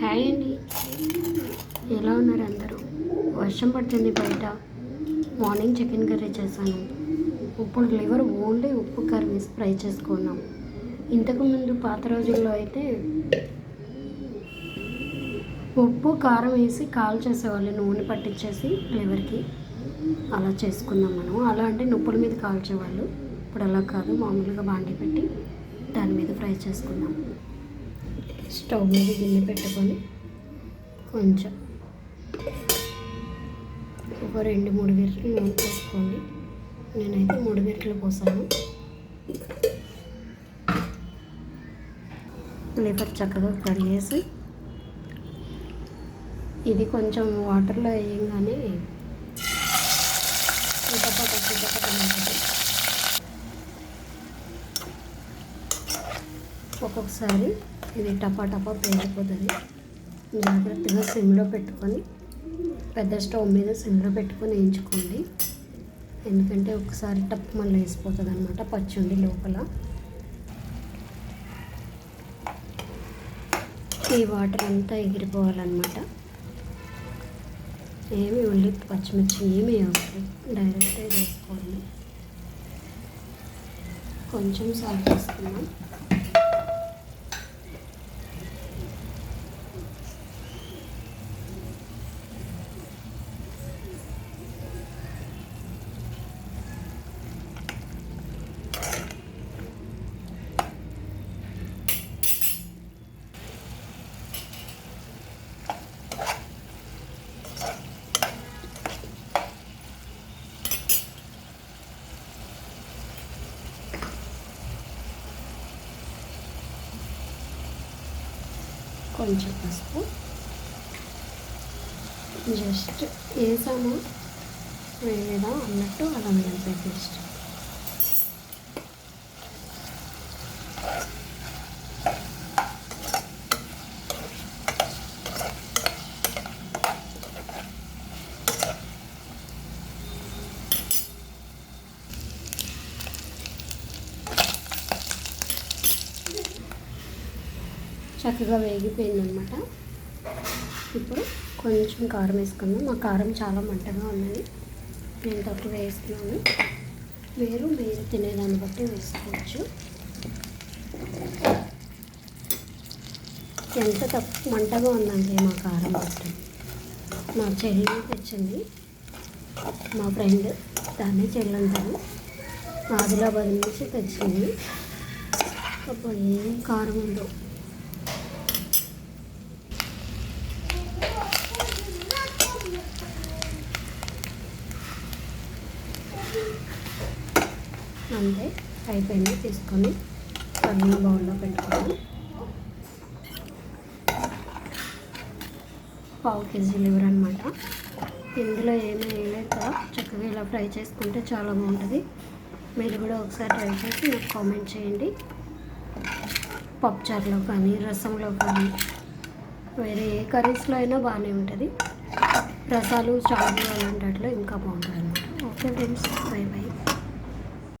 Hi అండి. ఎలా ఉన్నారు అందరూ? వర్షం పడుతుంది బయట. మార్నింగ్ చికెన్ కర్రీ చేశాను. ఇప్పుడు లివర్ ఓన్లీ ఉప్పు కర్రీ వేసి ఫ్రై చేసుకున్నాం ఇంతకుముందు పాత రోజుల్లో అయితే ఉప్పు కారం వేసి కాల్ చేసేవాళ్ళు నూనె పట్టించేసి లివర్కి. అలా చేసుకున్నాం మనం. అలా అంటే నొప్పుల మీద కాల్చేవాళ్ళు. ఇప్పుడు అలా కాదు మామూలుగా బాండి పెట్టి దాని మీద ఫ్రై చేసుకున్నాం. స్టవ్ మీద గిన్నె పెట్టుకొని కొంచెం ఒక రెండు మూడు గంటలు నూనె పోసుకోండి. నేనైతే మూడు గంటలు పోసాను. లేపర్ చక్కగా కడిగేసి ఇది కొంచెం వాటర్లో వేయంగానే చిటపట చిటపట ఒక్కొక్కసారి ఇది టపా టపా పేలిపోతుంది. జాగ్రత్తగా సిమ్లో పెట్టుకొని పెద్ద స్టవ్ మీద సిమ్లో పెట్టుకొని వేయించుకోండి. ఎందుకంటే ఒకసారి టప్ మళ్ళీ వేసిపోతుంది అనమాట పచ్చుండి లోపల. ఈ వాటర్ అంతా ఎగిరిపోవాలన్నమాట. ఏమి ఉల్లి పచ్చిమిర్చి ఏమీ అవసరం. డైరెక్ట్గా వేసుకోండి. కొంచెం సాల్ట్ వేసుకున్నాం కొంచెం పసుపు జస్ట్ వేసాము వేయడం అన్నట్టు అలా మిగిలిపోయి పేస్ట్ చక్కగా వేగిపోయింది అనమాట ఇప్పుడు కొంచెం కారం వేసుకుందాం. మా కారం చాలా మంటగా ఉన్నది. నేను తక్కువ వేస్తున్నాను. మీరు మీరు తినేదాన్ని బట్టి వేసుకోవచ్చు. ఎంత తక్కువ మంటగా ఉందంటే మా కారం బట్టి మా చెల్లి తెచ్చింది. మా ఫ్రెండ్ దాన్ని చెల్లి అంటారు ఆదిలాబాద్ నుంచి తెచ్చింది. అప్పుడు ఏం కారం ఉందో. అంతే అయిపోయింది తీసుకొని సన్న బౌల్లో పెట్టుకోవాలి పావు కేజీ లివర్ అనమాట ఇందులో ఏమీ వేయలేదు కదా చక్కగా ఇలా ఫ్రై చేసుకుంటే చాలా బాగుంటుంది. మీరు కూడా ఒకసారి ట్రై చేసి నాకు కామెంట్ చేయండి. పప్పుచారులో కానీ రసంలో కానీ వేరే ఏ కర్రీస్లో అయినా బాగానే ఉంటుంది. రసాలు చారు అలాంటి వాటిలో ఇంకా బాగుంటుంది. children's my bye